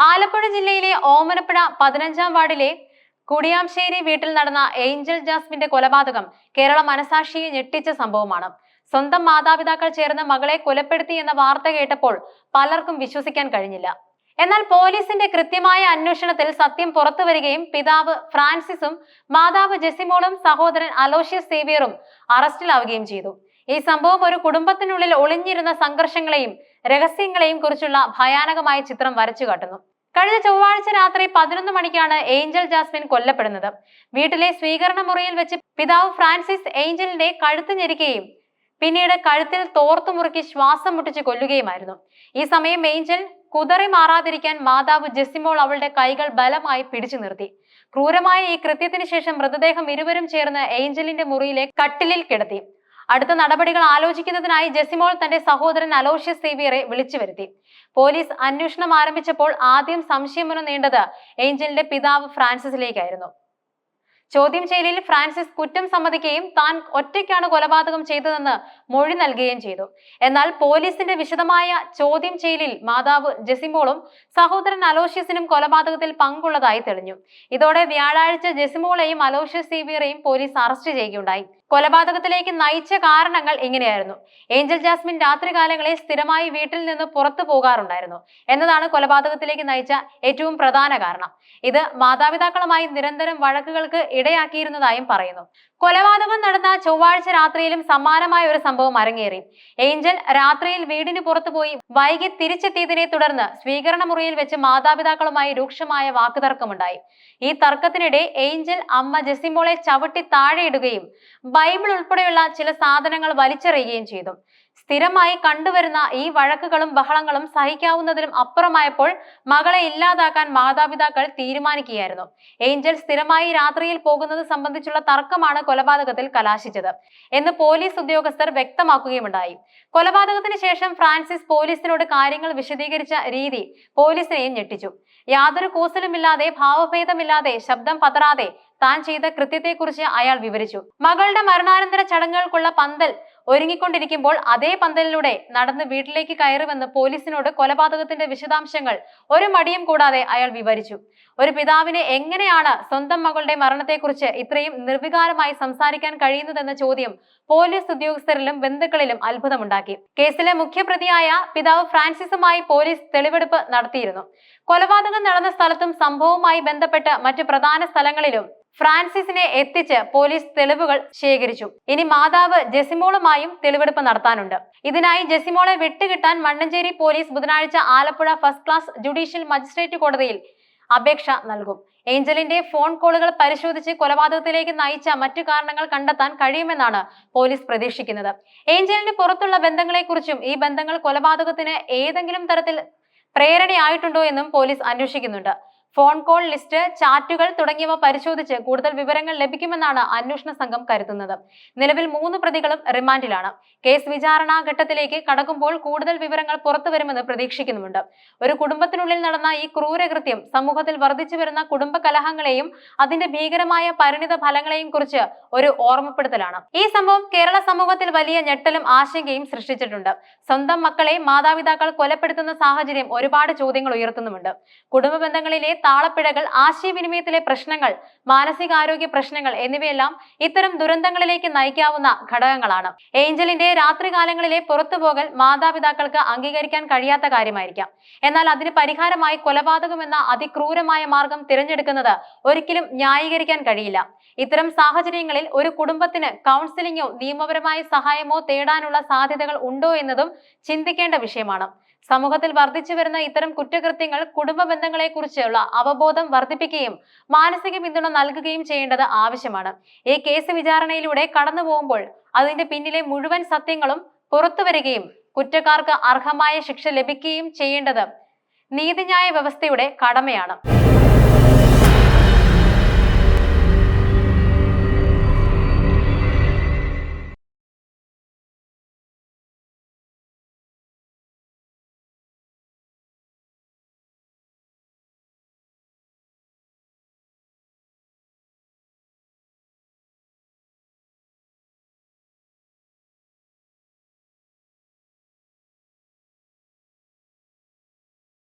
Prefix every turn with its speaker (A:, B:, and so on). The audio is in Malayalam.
A: ആലപ്പുഴ ജില്ലയിലെ ഓമനപ്പുഴ പതിനഞ്ചാം വാർഡിലെ കുടിയാംശ്ശേരി വീട്ടിൽ നടന്ന ഏഞ്ചൽ ജാസ്മിന്റെ കൊലപാതകം കേരള മനസാക്ഷിയെ ഞെട്ടിച്ച സംഭവമാണ്. സ്വന്തം മാതാപിതാക്കൾ ചേർന്ന് മകളെ കൊലപ്പെടുത്തി എന്ന വാർത്ത കേട്ടപ്പോൾ പലർക്കും വിശ്വസിക്കാൻ കഴിഞ്ഞില്ല. എന്നാൽ പോലീസിന്റെ കൃത്യമായ അന്വേഷണത്തിൽ സത്യം പുറത്തു വരികയും പിതാവ് ഫ്രാൻസിസും മാതാവ് ജെസിമോളും സഹോദരൻ അലോഷ്യസ് സേവിയറും അറസ്റ്റിലാവുകയും ചെയ്തു. ഈ സംഭവം ഒരു കുടുംബത്തിനുള്ളിൽ ഒളിഞ്ഞിരുന്ന സംഘർഷങ്ങളെയും രഹസ്യങ്ങളെയും കുറിച്ചുള്ള ഭയാനകമായ ചിത്രം വരച്ചു കാട്ടുന്നു. കഴിഞ്ഞ ചൊവ്വാഴ്ച രാത്രി പതിനൊന്ന് മണിക്കാണ് ഏഞ്ചൽ ജാസ്മിൻ കൊല്ലപ്പെടുന്നത്. വീട്ടിലെ സ്വീകരണ മുറിയിൽ വെച്ച് പിതാവ് ഫ്രാൻസിസ് ഏഞ്ചലിന്റെ കഴുത്ത് ഞെരിക്കുകയും പിന്നീട് കഴുത്തിൽ തോർത്തു മുറുക്കി ശ്വാസം മുട്ടിച്ച് കൊല്ലുകയുമായിരുന്നു. ഈ സമയം ഏഞ്ചൽ കുതറി മാറാതിരിക്കാൻ മാതാവ് ജെസിമോൾ അവളുടെ കൈകൾ ബലമായി പിടിച്ചു നിർത്തി. ക്രൂരമായ ഈ കൃത്യത്തിന് ശേഷം മൃതദേഹം ഇരുവരും ചേർന്ന് ഏഞ്ചലിന്റെ മുറിയിലെ കട്ടിലിൽ കിടത്തി. അടുത്ത നടപടികൾ ആലോചിക്കുന്നതിനായി ജെസിമോൾ തന്റെ സഹോദരൻ അലോഷ്യസ് സേവിയറെ വിളിച്ചു വരുത്തി. പോലീസ് അന്വേഷണം ആരംഭിച്ചപ്പോൾ ആദ്യം സംശയമുന നീണ്ടത് ഏഞ്ചലിന്റെ പിതാവ് ഫ്രാൻസിസിലേക്കായിരുന്നു. ചോദ്യം ചെയ്യലിൽ ഫ്രാൻസിസ് കുറ്റം സമ്മതിക്കുകയും താൻ ഒറ്റയ്ക്കാണ് കൊലപാതകം ചെയ്തതെന്ന് മൊഴി നൽകുകയും ചെയ്തു. എന്നാൽ പോലീസിന്റെ വിശദമായ ചോദ്യം ചെയ്യലിൽ മാതാവ് ജെസിമോളും സഹോദരൻ അലോഷ്യസിനും കൊലപാതകത്തിൽ പങ്കുള്ളതായി തെളിഞ്ഞു. ഇതോടെ വ്യാഴാഴ്ച ജെസിമോളെയും അലോഷ്യസ് സേവിയറെയും പോലീസ് അറസ്റ്റ് ചെയ്യുകയുണ്ടായി. കൊലപാതകത്തിലേക്ക് നയിച്ച കാരണങ്ങൾ ഇങ്ങനെയായിരുന്നു. ഏഞ്ചൽ ജാസ്മിൻ രാത്രികാലങ്ങളിൽ സ്ഥിരമായി വീട്ടിൽ നിന്ന് പുറത്തു പോകാറുണ്ടായിരുന്നു. എന്നതാണ് കൊലപാതകത്തിലേക്ക് നയിച്ച ഏറ്റവും പ്രധാന കാരണം. ഇത് മാതാപിതാക്കളുമായി നിരന്തരം വഴക്കുകൾക്ക് ഇടയാക്കിയിരുന്നതായും പറയുന്നു. കൊലപാതകം നടന്ന ചൊവ്വാഴ്ച രാത്രിയിലും സമാനമായ ഒരു സംഭവം അരങ്ങേറി. ഏഞ്ചൽ രാത്രിയിൽ വീടിന് പുറത്തുപോയി വൈകി തിരിച്ചെത്തിയതിനെ തുടർന്ന് സ്വീകരണ മുറിയിൽ വെച്ച് മാതാപിതാക്കളുമായി രൂക്ഷമായ വാക്കുതർക്കമുണ്ടായി. ഈ തർക്കത്തിനിടെ ഏഞ്ചൽ അമ്മ ജെസിമോളെ ചവിട്ടി താഴെയിടുകയും ബൈബിൾ ഉൾപ്പെടെയുള്ള ചില സാധനങ്ങൾ വലിച്ചെറിയുകയും ചെയ്തു. സ്ഥിരമായി കണ്ടുവരുന്ന ഈ വഴക്കുകളും ബഹളങ്ങളും സഹിക്കാവുന്നതിലും അപ്പുറമായപ്പോൾ മകളെ ഇല്ലാതാക്കാൻ മാതാപിതാക്കൾ തീരുമാനിക്കുകയായിരുന്നു. ഏഞ്ചൽ സ്ഥിരമായി രാത്രിയിൽ പോകുന്നത് സംബന്ധിച്ചുള്ള തർക്കമാണ് കൊലപാതകത്തിൽ കലാശിച്ചത് എന്ന് പോലീസ് ഉദ്യോഗസ്ഥർ വ്യക്തമാക്കുകയുമുണ്ടായി. കൊലപാതകത്തിന് ശേഷം ഫ്രാൻസിസ് പോലീസിനോട് കാര്യങ്ങൾ വിശദീകരിച്ച രീതി പോലീസിനെയും ഞെട്ടിച്ചു. യാതൊരു കൂസലുമില്ലാതെ ഭാവഭേദമില്ലാതെ ശബ്ദം പതറാതെ താൻ ചെയ്ത കൃത്യത്തെക്കുറിച്ച് അയാൾ വിവരിച്ചു. മകളുടെ മരണാനന്തര ചടങ്ങുകൾക്കുള്ള പന്തൽ ഒരുങ്ങിക്കൊണ്ടിരിക്കുമ്പോൾ അതേ പന്തലിലൂടെ നടന്ന് വീട്ടിലേക്ക് കയറുമെന്ന് പോലീസിനോട് കൊലപാതകത്തിന്റെ വിശദാംശങ്ങൾ ഒരു മടിയും കൂടാതെ അയാൾ വിവരിച്ചു. ഒരു പിതാവിനെ എങ്ങനെയാണ് സ്വന്തം മകളുടെ മരണത്തെക്കുറിച്ച് ഇത്രയും നിർവികാരമായി സംസാരിക്കാൻ കഴിയുന്നതെന്ന ചോദ്യം പോലീസ് ഉദ്യോഗസ്ഥരിലും ബന്ധുക്കളിലും അത്ഭുതമുണ്ടാക്കി. കേസിലെ മുഖ്യപ്രതിയായ പിതാവ് ഫ്രാൻസിസുമായി പോലീസ് തെളിവെടുപ്പ് നടത്തിയിരുന്നു. കൊലപാതകം നടന്ന സ്ഥലത്തും സംഭവവുമായി ബന്ധപ്പെട്ട് മറ്റു പ്രധാന സ്ഥലങ്ങളിലും ഫ്രാൻസിസിനെ എത്തിച്ച് പോലീസ് തെളിവുകൾ ശേഖരിച്ചു. ഇനി മാതാവ് ജെസിമോളുമായും തെളിവെടുപ്പ് നടത്താനുണ്ട്. ഇതിനായി ജെസിമോളെ വിട്ടുകിട്ടാൻ മണ്ണഞ്ചേരി പോലീസ് ബുധനാഴ്ച Alappuzha first class judicial magistrate കോടതിയിൽ അപേക്ഷ നൽകും. ഏഞ്ചലിന്റെ ഫോൺ കോളുകൾ പരിശോധിച്ച് കൊലപാതകത്തിലേക്ക് നയിച്ച മറ്റു കാരണങ്ങൾ കണ്ടെത്താൻ കഴിയുമെന്നാണ് പോലീസ് പ്രതീക്ഷിക്കുന്നത്. ഏഞ്ചലിന് പുറത്തുള്ള ബന്ധങ്ങളെക്കുറിച്ചും ഈ ബന്ധങ്ങൾ കൊലപാതകത്തിന് ഏതെങ്കിലും തരത്തിൽ പ്രേരണയായിട്ടുണ്ടോ എന്നും പോലീസ് അന്വേഷിക്കുന്നുണ്ട്. ഫോൺ കോൾ ലിസ്റ്റ് ചാറ്റുകൾ തുടങ്ങിയവ പരിശോധിച്ച് കൂടുതൽ വിവരങ്ങൾ ലഭിക്കുമെന്നാണ് അന്വേഷണ സംഘം കരുതുന്നത്. നിലവിൽ മൂന്ന് പ്രതികളും റിമാൻഡിലാണ്. കേസ് വിചാരണ ഘട്ടത്തിലേക്ക് കടക്കുമ്പോൾ കൂടുതൽ വിവരങ്ങൾ പുറത്തുവരുമെന്ന് പ്രതീക്ഷിക്കുന്നുമുണ്ട്. ഒരു കുടുംബത്തിനുള്ളിൽ നടന്ന ഈ ക്രൂരകൃത്യം സമൂഹത്തിൽ വർദ്ധിച്ചു വരുന്ന കുടുംബ കലഹങ്ങളെയും അതിന്റെ ഭീകരമായ പരിണിത ഫലങ്ങളെയും കുറിച്ച് ഒരു ഓർമ്മപ്പെടുത്തലാണ്. ഈ സംഭവം കേരള സമൂഹത്തിൽ വലിയ ഞെട്ടലും ആശങ്കയും സൃഷ്ടിച്ചിട്ടുണ്ട്. സ്വന്തം മക്കളെ മാതാപിതാക്കൾ കൊലപ്പെടുത്തുന്ന സാഹചര്യം ഒരുപാട് ചോദ്യങ്ങൾ ഉയർത്തുന്നുമുണ്ട്. കുടുംബ ബന്ധങ്ങളിലെ താളപ്പിഴകൾ ആശയവിനിമയത്തിലെ പ്രശ്നങ്ങൾ മാനസികാരോഗ്യ പ്രശ്നങ്ങൾ എന്നിവയെല്ലാം ഇത്തരം ദുരന്തങ്ങളിലേക്ക് നയിക്കാവുന്ന ഘടകങ്ങളാണ്. ഏഞ്ചലിന്റെ രാത്രികാലങ്ങളിലെ പുറത്തുപോകൽ മാതാപിതാക്കൾക്ക് അംഗീകരിക്കാൻ കഴിയാത്ത കാര്യമായിരിക്കാം. എന്നാൽ അതിന് പരിഹാരമായി കൊലപാതകം എന്ന അതിക്രൂരമായ മാർഗം തിരഞ്ഞെടുക്കുന്നത് ഒരിക്കലും ന്യായീകരിക്കാൻ കഴിയില്ല. ഇത്തരം സാഹചര്യങ്ങളിൽ ഒരു കുടുംബത്തിന് കൗൺസിലിംഗോ നിയമപരമായ സഹായമോ തേടാനുള്ള സാധ്യതകൾ ഉണ്ടോ എന്നതും ചിന്തിക്കേണ്ട വിഷയമാണ്. സമൂഹത്തിൽ വർദ്ധിച്ചു വരുന്ന ഇത്തരം കുറ്റകൃത്യങ്ങൾ കുടുംബ ബന്ധങ്ങളെ കുറിച്ചുള്ള അവബോധം വർദ്ധിപ്പിക്കുകയും മാനസിക പിന്തുണ നൽകുകയും ചെയ്യേണ്ടത് ആവശ്യമാണ്. ഈ കേസ് വിചാരണയിലൂടെ കടന്നു പോകുമ്പോൾ അതിന്റെ പിന്നിലെ മുഴുവൻ സത്യങ്ങളും പുറത്തു കുറ്റക്കാർക്ക് അർഹമായ ശിക്ഷ ലഭിക്കുകയും ചെയ്യേണ്ടത് നീതിന്യായ വ്യവസ്ഥയുടെ കടമയാണ്.